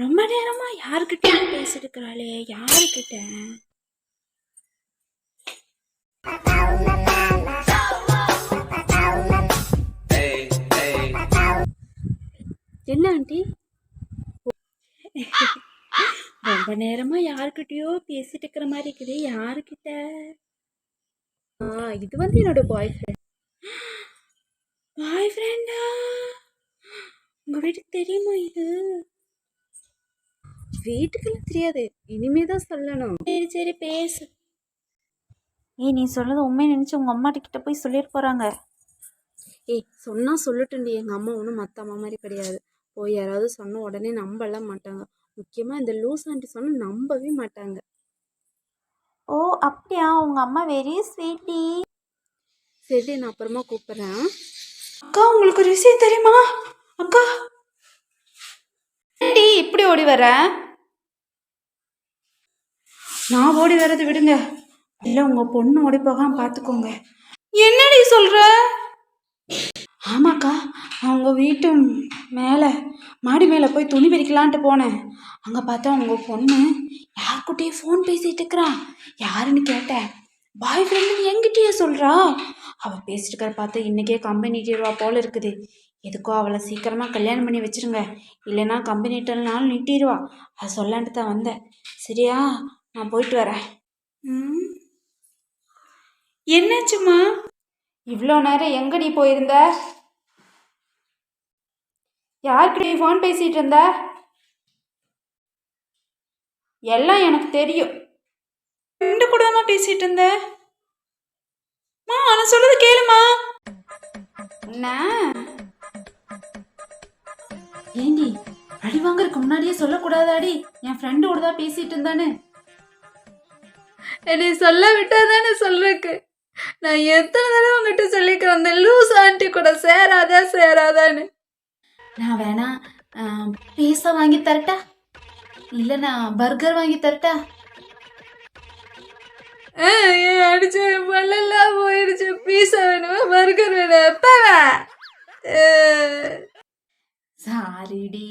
ரொம்ப நேரமா யாருக்கிட்ட பேசிட்டு இருக்கிறாளே யாருக்கிட்ட என்ன ஆண்டி? ரொம்ப நேரமா யாருக்கிட்டயோ பேசிட்டு இருக்கிற மாதிரி இருக்குது. யாருக்கிட்ட ஆ இது வந்து என்னோட பாய் ஃப்ரெண்ட் பாய் ஃப்ரெண்டா உங்க வீட்டுக்கு தெரியுமா இது? வீட்டுக்கெல்லாம் தெரியாது. இனிமே தான் சொல்லணும். சரி சரி பேசு. ஏய் நீ சொல்றது உண்மையை நினச்சி உங்கள் அம்மாட்ட கிட்ட போய் சொல்லிட்டு போகிறாங்க ஏய் சொன்னா சொல்லட்டும்டி. எங்கள் அம்மா ஒன்றும் மற்ற அம்மா மாதிரி கிடையாது. போய் யாராவது சொன்ன உடனே நம்பலாம் மாட்டாங்க. முக்கியமாக இந்த லூஸ் ஆண்டி சொன்னால் நம்பவே மாட்டாங்க. ஓ அப்படியா? உங்கள் அம்மா வெரி ஸ்வீட்டி சரி நான் அப்புறமா கூப்பிட்றேன் அக்கா உங்களுக்கு ஒரு விஷயம் தெரியுமா? அக்கா. இப்படி ஓடி வர நான் ஓடி வரதை விடுங்க. இல்லை உங்கள் பொண்ணு ஓடி போகாம பார்த்துக்கோங்க என்னடி சொல்கிற ஆமாக்கா அவங்க வீட்டு மேலே மாடி மேலே போய் துணி பறிக்கலான்ட்டு போனேன். அங்கே பார்த்தா உங்கள் பொண்ணு யார்கிட்டயே ஃபோன் பேசிட்டு இருக்கிறா. யாருன்னு கேட்டேன் பாய் ஃப்ரெண்டுன்னு என்கிட்டயே சொல்கிறா அவள் பேசிட்டு இருக்கிற பார்த்து இன்றைக்கே கம்பெனிட்டிடுவா போல இருக்குது. எதுக்கோ அவளை சீக்கிரமாக கல்யாணம் பண்ணி வச்சிருங்க. இல்லைன்னா கம்பெனிட்டனாலும் நிட்டிடுவா அது சொல்லான்ட்டு தான் வந்தேன். சரியா? நான் போயிட்டு வரேன். ம். என்னாச்சும்மா? இவ்வளோ நேரம் எங்கடி போயிருந்த? யார்கிட்ட ஃபோன் பேசிட்டு இருந்த? எல்லாம் எனக்கு தெரியும். ரெண்டு கூடமா பேசிட்டு இருந்த? மா நான் சொல்றது கேளுமா? ஏண்டி அடி வாங்கறதுக்கு முன்னாடியே சொல்லக்கூடாதாடி? என் ஃப்ரெண்டோட தான் பேசிட்டு இருந்தானு. என்னை சொல்ல விட்டா தானே சொல்றதுக்கு? நான் எத்தனை தடவை உங்ககிட்ட சொல்லிக்கிறேன் அந்த லூஸ் ஆண்டி கூட சேராதா சேராதான்னு. நான் வேணா பீஸா வாங்கி தரட்டா? இல்லை நான் பர்கர் வாங்கி தரட்டா? அடிச்ச பல்லெல்லாம் போயிடுச்சு. பீஸா வேணுமா பர்கர் வேணும் சாரிடி.